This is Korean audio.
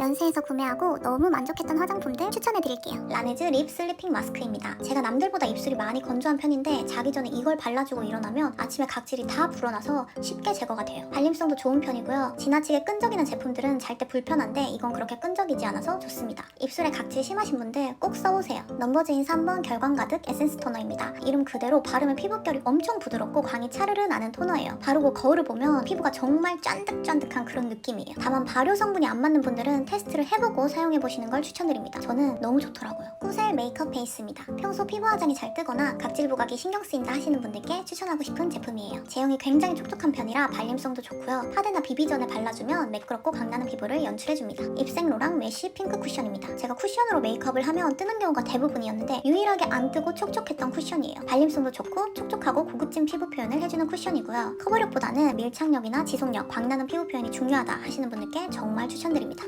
면세에서 구매하고 너무 만족했던 화장품들 추천해드릴게요. 라네즈 립 슬리핑 마스크입니다. 제가 남들보다 입술이 많이 건조한 편인데 자기 전에 이걸 발라주고 일어나면 아침에 각질이 다 불어나서 쉽게 제거가 돼요. 발림성도 좋은 편이고요. 지나치게 끈적이는 제품들은 잘 때 불편한데 이건 그렇게 끈적이지 않아서 좋습니다. 입술에 각질 심하신 분들 꼭 써보세요. 넘버즈인 3번 결광 가득 에센스 토너입니다. 이름 그대로 바르면 피부결이 엄청 부드럽고 광이 차르르 나는 토너예요. 바르고 거울을 보면 피부가 정말 쫀득쫀득한 그런 느낌이에요. 다만 발효 성분이 안 맞는 분들은 테스트를 해보고 사용해보시는 걸 추천드립니다. 저는 너무 좋더라고요. 꾸셀 메이크업 베이스입니다. 평소 피부 화장이 잘 뜨거나 각질 부각이 신경 쓰인다 하시는 분들께 추천하고 싶은 제품이에요. 제형이 굉장히 촉촉한 편이라 발림성도 좋고요. 파데나 비비 전에 발라주면 매끄럽고 광나는 피부를 연출해줍니다. 입생 로랑 메쉬 핑크 쿠션입니다. 제가 쿠션으로 메이크업을 하면 뜨는 경우가 대부분이었는데 유일하게 안 뜨고 촉촉했던 쿠션이에요. 발림성도 좋고 촉촉하고 고급진 피부 표현을 해주는 쿠션이고요. 커버력보다는 밀착력이나 지속력, 광나는 피부 표현이 중요하다 하시는 분들께 정말 추천드립니다.